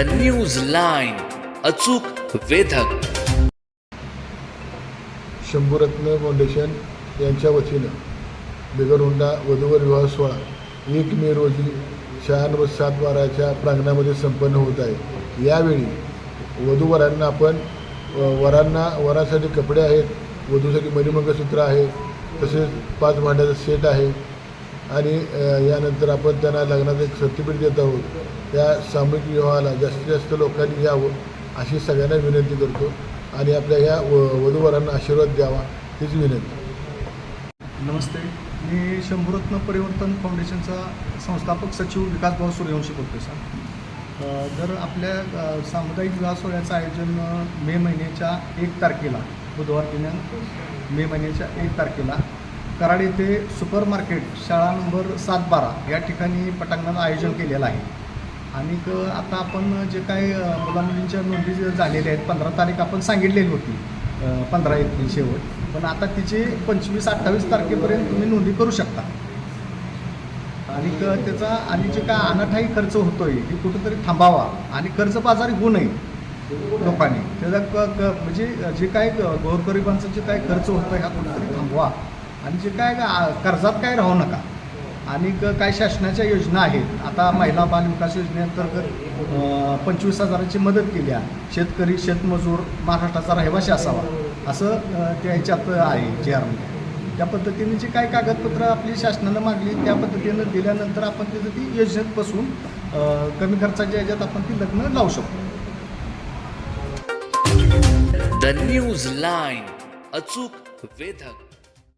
The news line अचूक वेधक. शंभूरत्न foundation यांच्या वतीनं बिगरहुंडा वधूवर विवाह सोहळा एक मे रोजी शहा व सात बाराच्या प्रांगणामध्ये संपन्न होत आहे. यावेळी वधूवरांना आपण वरांना वरासाठी कपडे आहेत वधूसाठी मणिमंगळसूत्र आहे तसेच पाच भांड्याचा सेट आहे. आणि यानंतर आपण त्यांना लग्नाचं एक सर्टिफिकेट देत आहोत. त्या सामूहिक विवाहाला जास्तीत जास्त लोकांनी यावं अशी सगळ्यांना विनंती करतो. आणि आपल्या या व वधूवरांना आशीर्वाद द्यावा हीच विनंती. नमस्ते. मी शंभूरत्न परिवर्तन फाउंडेशनचा संस्थापक सचिव विकासभाऊ सूर्यवंशी बोलतो सर. जर तर आपल्या सामुदायिक विवाह सोहळ्याचं आयोजन मे महिन्याच्या एक तारखेला बुधवार दिनांक मे महिन्याच्या एक तारखेला कराड येथे सुपर मार्केट शाळा नंबर सात बारा या ठिकाणी पटांगणाचं आयोजन केलेलं आहे. आणि आता आपण जे काही मुला मुलींच्या नोंदी जे झालेल्या आहेत पंधरा तारीख आपण सांगितलेली होती पंधरा एप्रिल शेवट. पण आता तिची पंचवीस अठ्ठावीस तारखेपर्यंत तुम्ही नोंदी करू शकता. आणि त्याचा आणि जे काय अनाठाई खर्च होतोय हे कुठंतरी थांबावा. आणि कर्ज बाजारी होऊ नये लोकांनी. त्याचा क क म्हणजे जे काय गोरगरिबांचा जे काय खर्च होतोय हा कुठंतरी थांबवा. आणि जे काय कर्जात काय राहू नका. आणि क- काय शासनाच्या योजना आहेत. आता महिला बाल विकास योजनेअंतर्गत पंचवीस हजाराची मदत केली आहे. शेतकरी शेतमजूर महाराष्ट्राचा रहिवासी असावा. असं त्या ह्याच्यात आहे जे आरमध्ये त्या पद्धतीने जी काय कागदपत्रं आपली शासनानं मागली त्या पद्धतीनं दिल्यानंतर आपण तिथं ती योजनेत बसून कमी खर्चाच्या ह्याच्यात आपण ती लग्न लावू शकतो. द न्यूज लाईन अचूक वेधक.